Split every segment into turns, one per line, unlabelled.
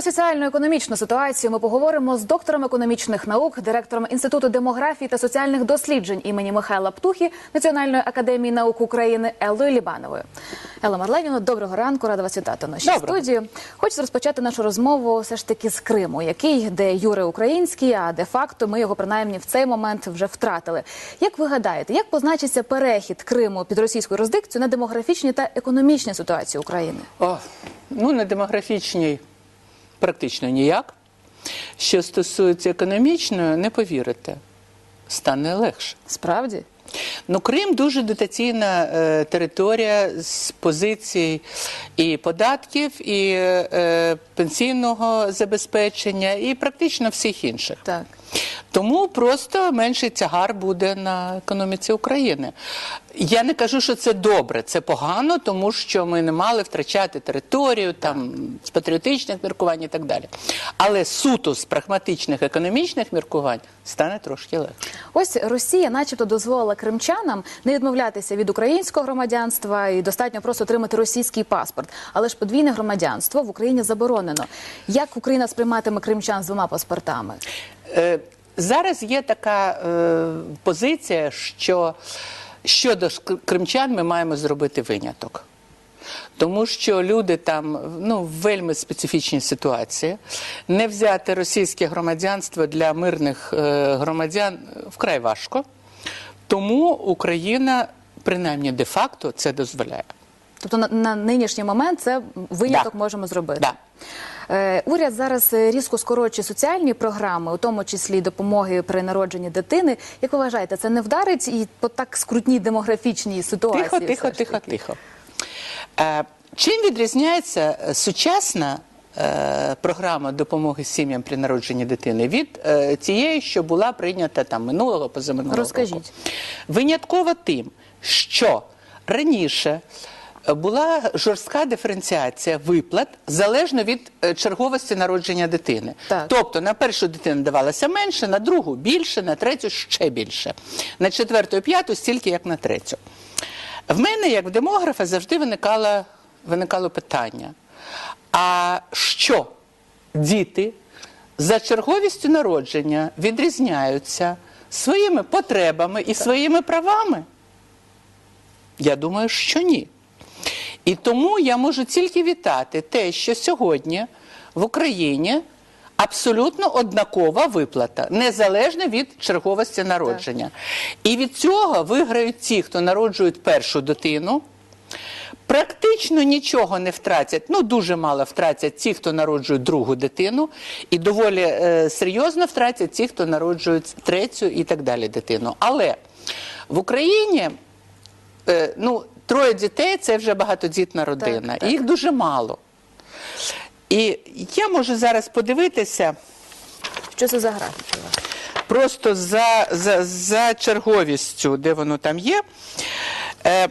Про соціально-економічну ситуацію ми поговоримо з доктором економічних наук, директором інституту демографії та соціальних досліджень імені Михайла Птухи Національної академії наук України Еллою Лібановою. Елла Марленіно, доброго ранку, рада вас вітати в нашій
Доброго.
студії. Хочу розпочати нашу розмову все ж таки з Криму, який де юре український, а де факто ми його принаймні в цей момент вже втратили. Як ви гадаєте, як позначиться перехід Криму під російську юрисдикцію на демографічні та економічні ситуації України?
О, ну, на демографічній практично ніяк. Що стосується економічної, не повірите, стане легше.
Справді?
Ну, Крим дуже дотаційна е, територія з позицій і податків, і е, пенсійного забезпечення, і практично всіх інших.
Так.
Тому просто менший тягар буде на економіці України. Я не кажу, що це добре, це погано, тому що ми не мали втрачати територію там з патріотичних міркувань і так далі. Але суто з прагматичних економічних міркувань стане трошки легше.
Ось Росія, начебто, дозволила кримчанам не відмовлятися від українського громадянства і достатньо просто отримати російський паспорт. Але ж подвійне громадянство в Україні заборонено. Як Україна сприйматиме кримчан з двома паспортами?
Е, Зараз є така е, позиція, що щодо кримчан ми маємо зробити виняток. Тому що люди там ну, вельми специфічній ситуації. Не взяти російське громадянство для мирних е, громадян вкрай важко. Тому Україна, принаймні де-факто, це дозволяє.
Тобто на, на нинішній момент це виняток
Да.
можемо зробити.
Да.
Е, уряд зараз е, різко скорочує соціальні програми, у тому числі допомоги при народженні дитини. Як ви вважаєте, це не вдарить і по так скрутній демографічній ситуації?
Тихо, тихо, тихо, тихо. Е, чим відрізняється сучасна е, програма допомоги сім'ям при народженні дитини від е, тієї, що була прийнята там минулого позаминулого
Розкажіть.
року? Винятково тим, що раніше. Була жорстка диференціація виплат залежно від е, черговості народження дитини.
Так.
Тобто на першу дитину давалося менше, на другу більше, на третю ще більше, на четверту і п'яту стільки, як на третю. В мене, як в демографа, завжди виникало, виникало питання: а що діти за черговістю народження відрізняються своїми потребами і своїми правами? Я думаю, що ні. І тому я можу тільки вітати те, що сьогодні в Україні абсолютно однакова виплата, незалежно від черговості народження. І від цього виграють ті, хто народжують першу дитину. Практично нічого не втратять, ну дуже мало втратять ті, хто народжують другу дитину, і доволі е, серйозно втратять ті, хто народжують третю і так далі дитину. Але в Україні е, ну, троє дітей це вже багатодітна родина.
так.
І їх дуже мало. І я можу зараз подивитися
Що це за графік? у вас?
просто за, за, за черговістю, де воно там є. Е,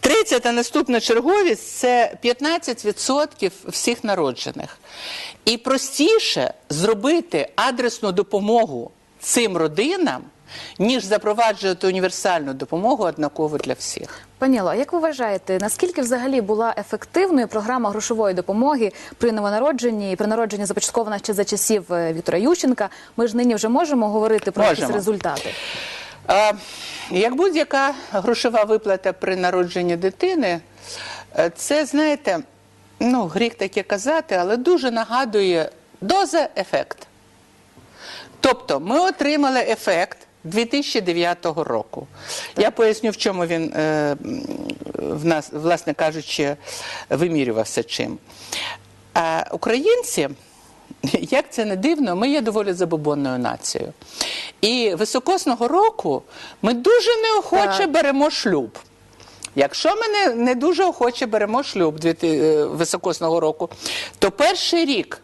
Третя та наступна черговість це 15% всіх народжених. І простіше зробити адресну допомогу цим родинам, ніж запроваджувати універсальну допомогу однаково для всіх.
Паніло, а як ви вважаєте, наскільки взагалі була ефективною програма грошової допомоги при новонародженні і при народженні започаткована ще за часів е, Віктора Ющенка? Ми ж нині вже можемо говорити про якісь результати.
Як будь-яка грошова виплата при народженні дитини, е, це, знаєте, ну, гріх таке казати, але дуже нагадує доза ефект. Тобто ми отримали ефект 2009 року. Я поясню, в чому він, е, в нас, власне кажучи, вимірювався чим. А українці, як це не дивно, ми є доволі забобонною нацією. І високосного року ми дуже неохоче
Так.
беремо шлюб. Якщо ми не, не дуже охоче беремо шлюб е, високосного року, то перший рік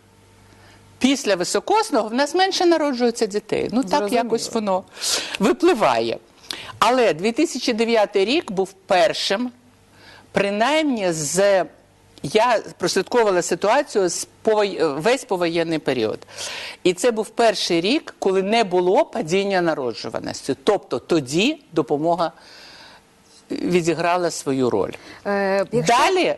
після високосного в нас менше народжується дітей. Ну так
Зрозуміло.
якось воно випливає. Але 2009 рік був першим, принаймні з. Я прослідковувала ситуацію з весь повоєнний період. І це був перший рік, коли не було падіння народжуваності. Тобто тоді допомога відіграла свою роль.
Е, якщо-
Далі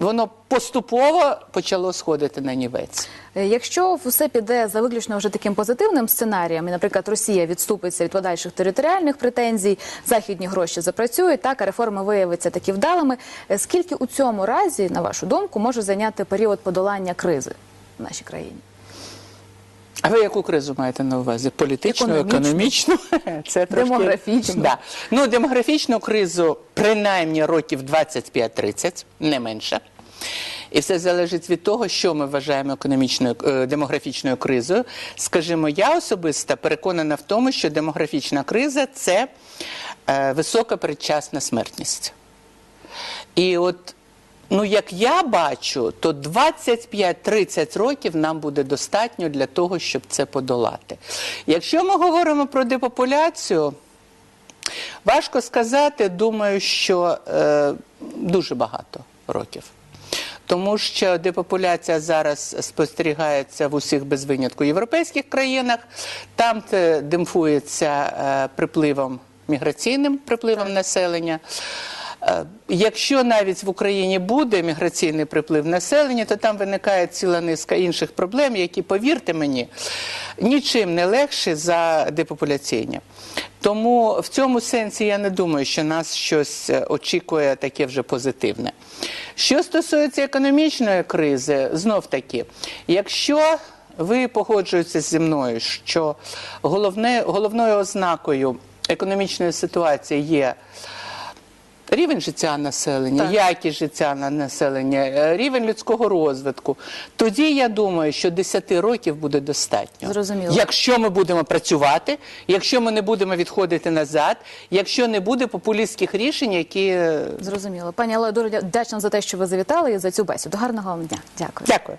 воно поступово почало сходити на нівець.
Е, Якщо все піде за виключно вже таким позитивним сценарієм, і, наприклад, Росія відступиться від подальших територіальних претензій, західні гроші запрацюють, так а реформи виявиться такі вдалими. е, Скільки у цьому разі, на вашу думку, може зайняти період подолання кризи в нашій країні?
А ви яку кризу маєте на увазі? Політичну,
Економічну.
економічну? Це трошки...
Демографічну.
Да. Ну, демографічну кризу принаймні років 25-30, не менше. І все залежить від того, що ми вважаємо економічною е, демографічною кризою. Скажімо, я особисто переконана в тому, що демографічна криза це е, висока передчасна смертність. І от, ну як я бачу, то 25-30 років нам буде достатньо для того, щоб це подолати. Якщо ми говоримо про депопуляцію, важко сказати, думаю, що е, дуже багато років. Тому що депопуляція зараз спостерігається в усіх без винятку європейських країнах. Там це демпфується е, припливом міграційним припливом населення. Е, Якщо навіть в Україні буде міграційний приплив населення, то там виникає ціла низка інших проблем, які, повірте мені, нічим не легші за депопуляційні. Тому в цьому сенсі я не думаю, що нас щось е, очікує таке вже позитивне. Що стосується економічної кризи, знов таки, якщо ви погоджуєтеся зі мною, що головне, головною ознакою економічної ситуації є рівень життя населення,
Так.
якість життя на населення, е, рівень людського розвитку, тоді я думаю, що 10 років буде достатньо.
Зрозуміло.
Якщо ми будемо працювати, якщо ми не будемо відходити назад, якщо не буде популістських рішень, які е,
Зрозуміло. Пані Алло, дуже вдячна за те, що ви завітали і за цю бесіду. Гарного вам дня. Дякую.
дякую.